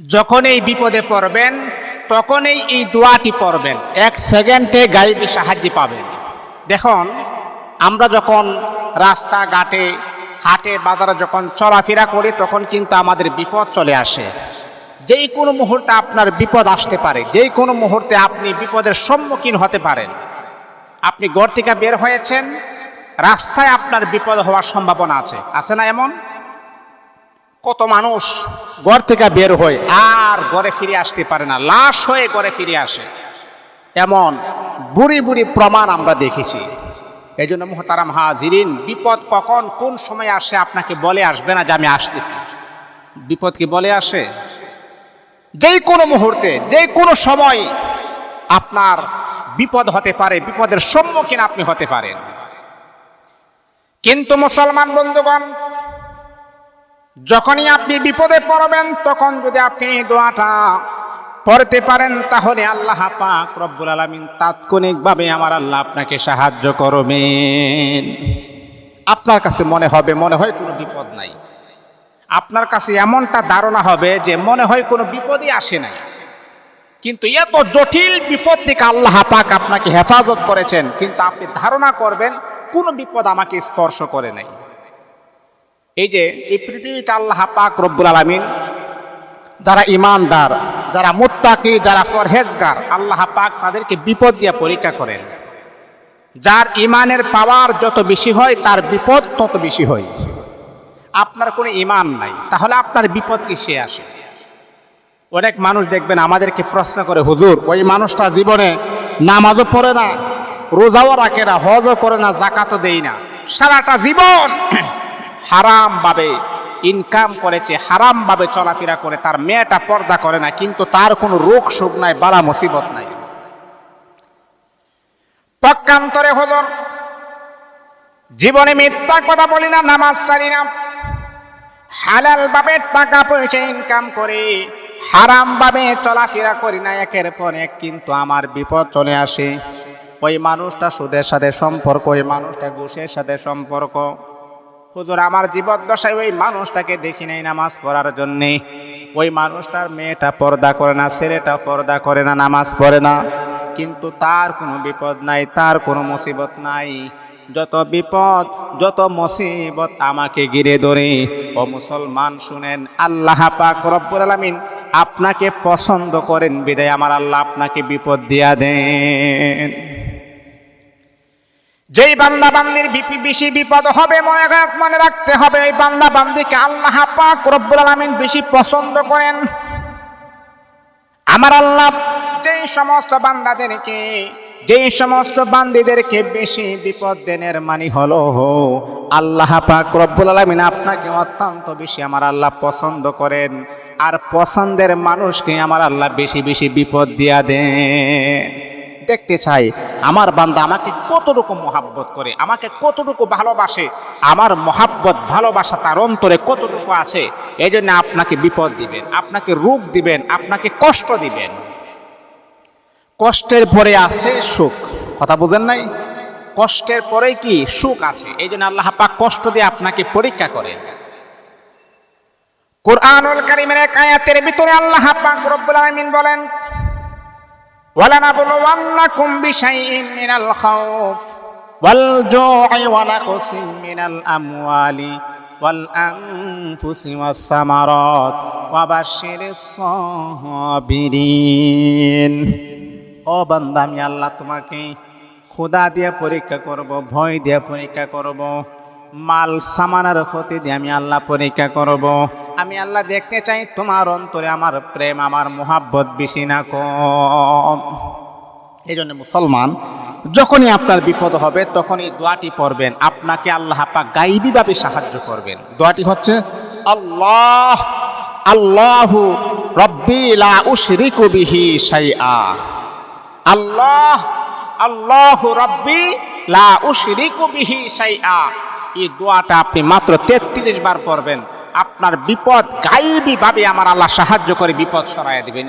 যখন এই বিপদে পড়বেন, তখনই এই দোয়াটি পড়বেন। এক সেকেন্ডে গাইবি সাহায্য পাবেন। দেখুন, আমরা যখন রাস্তাঘাটে হাটে, বাজারে যখন চলাফেরা করি, তখন কিন্তু আমাদের বিপদ চলে আসে। যেই কোনো মুহূর্তে আপনার বিপদ আসতে পারে যেই কোনো মুহূর্তে আপনি বিপদের সম্মুখীন হতে পারেন। আপনি ঘর থেকে বের হয়েছেন, রাস্তায় আপনার বিপদ হওয়ার সম্ভাবনা আছে। আছে না এমন? কত মানুষ? ঘর থেকে বের হয়ে। আর ঘরে ফিরে আসতে পারে না লাশ হয়ে ঘরে ফিরে আসে। এমন বুড়ি বুড়ি প্রমাণ আমরা দেখেছি। এই জন্য মোহতারাম হাজিরিন বিপদ কখন কোন সময় আসে আপনাকে বলে আসবে না যে আমি আসতেছি? বিপদ কি বলে আসে? যেই কোনো মুহূর্তে যে কোনো সময় আপনার বিপদ হতে পারে বিপদের সম্মুখীন আপনি হতে পারেন। কিন্তু মুসলমান বন্ধুগণ যখনই আপনি বিপদে পড়বেন, তখন যদি আপনি দোয়াটা পড়তে পারেন, তাহলে আল্লাহ পাক রব্বুল আলমিন তাৎক্ষণিকভাবে আমার আল্লাহ আপনাকে সাহায্য করবেন। আপনার কাছে মনে হবে, মনে হয় কোনো বিপদ নাই। আপনার কাছে এমনটা ধারণা হবে যে মনে হয় কোনো বিপদই আসে নাই। কিন্তু এত জটিল বিপদ থেকে আল্লাহ পাক আপনাকে হেফাজত করেছেন, কিন্তু আপনি ধারণা করবেন, কোনো বিপদ আমাকে স্পর্শ করে নাই। এই যে, এই পৃথিবীতে আল্লাহ পাক রব্বুল আলমিন, যারা ইমানদার যারা মুত্তাকি, যারা ফরহেজগার আল্লাহ পাক তাদেরকে বিপদ দিয়ে পরীক্ষা করেন। যার ইমানের পাওয়ার যত বেশি হয়, তার বিপদ তত বেশি হয়। আপনার কোনো ইমান নাই, তাহলে আপনার বিপদ কিসে আসে? অনেক মানুষ দেখবেন আমাদেরকে প্রশ্ন করে, হুজুর, ওই মানুষটা জীবনে নামাজও পড়ে না, রোজাও রাখে না, হজও করে না, জাকাতও দেই না। সারাটা জীবন হারাম ভাবে ইনকাম করেছে হারাম ভাবে চলাফেরা করে, তার মেয়েটা পর্দা করে না, কিন্তু তার কোনো রোগ শোক নাই, বালা মুসিবত নাই। পক্ষান্তরে হল, জীবনে মিথ্যা কথা বলি না, নামাজ সারি না। হালাল ভাবে টাকা পয়সা ইনকাম করে হারাম ভাবে চলাফেরা করি না, একের পর এক কিন্তু আমার বিপদ চলে আসে। ওই মানুষটা সুদের সাথে সম্পর্ক, ওই মানুষটা ঘুষের সাথে সম্পর্ক। হুজুর, আমার জীবদ্দশায় ওই মানুষটাকে দেখি নাই নামাজ পড়ার জন্যে। ওই মানুষটার মেয়েটা পর্দা করে না, ছেলেটা পর্দা করে না, নামাজ পড়ে না। কিন্তু তার কোনো বিপদ নাই, তার কোনো মুসিবত নাই। যত বিপদ, যত মুসিবত আমাকে ঘিরে ধরে। ও মুসলমান, শুনেন, আল্লাহ পাক রব্বুল আলামিন আপনাকে পছন্দ করেন, বিদায়। আমার আল্লাহ আপনাকে বিপদ দিয়া দেন। যেই বান্দা বান্দির বেশি বিপদ হবে, মনে মনে রাখতে হবে, এই বান্দা বান্দিকে আল্লাহ পাক রব্বুল আলামিন বেশি পছন্দ করেন। আমার আল্লাহ যেই সমস্ত বান্দাদেরকে, যেই সমস্ত বান্দিদেরকে বেশি বিপদ দেনের মানি হলো, আল্লাহ পাক রব্বুল আলামিন আপনাকে অত্যন্ত বেশি আমার আল্লাহ পছন্দ করেন। আর পছন্দের মানুষকে আমার আল্লাহ বেশি বেশি বিপদ দিয়া দেন। দেখতে চাই। আমার বান্দা আমাকে কতটুকু মহাব্বত করে, আমাকে কতটুকু ভালোবাসে, আমার মহাব্বত, ভালোবাসা তার অন্তরে কতটুকু আছে এই জন্য আপনাকে বিপদ দিবেন, আপনাকে রোগ দিবেন, আপনাকে কষ্ট দিবেন। কষ্টের পরে আছে সুখ। কথা বুঝেন নাই? কষ্টের পরে কি সুখ আছে? এই জন্য আল্লাহ পাক কষ্ট দিয়ে আপনাকে পরীক্ষা করেন। কোরআনুল কারিমের এক আয়াতের ভিতরে আল্লাহ পাক রব্বুল আলামিন বলেন ولنبلونكم بشيء من الخوف والجوع ونقص من الأموال والأنفس والثمرات وبشر الصابرين ও বান্দা আমি আল্লাহ তোমাকে খোদা দিয়ে পরীক্ষা করব ভয় দিয়ে পরীক্ষা করব মাল সামানার ক্ষতি দিয়ে আমি আল্লাহ পরীক্ষা করব আমি আল্লাহ দেখতে চাই, তোমার অন্তরে আমার প্রেম, আমার মোহাব্বত বেশি না কম। এই জন্য মুসলমান, যখনই আপনার বিপদ হবে, তখনই দোয়াটি পড়বেন। আপনাকে আল্লাহ পাক গাইবীভাবে সাহায্য করবেন। দোয়াটি হচ্ছে, আল্লাহ আল্লাহ রব্বি লা উশরিকু বিহি শাইআ। আল্লাহ আল্লাহ রব্বি লা উশরিকু বিহি শাইআ। এই দোয়াটা আপনি মাত্র 33 বার পড়বেন। আপনার বিপদ গাইবী ভাবে আমার আল্লাহ সাহায্য করে বিপদ সরাইয়া দেবেন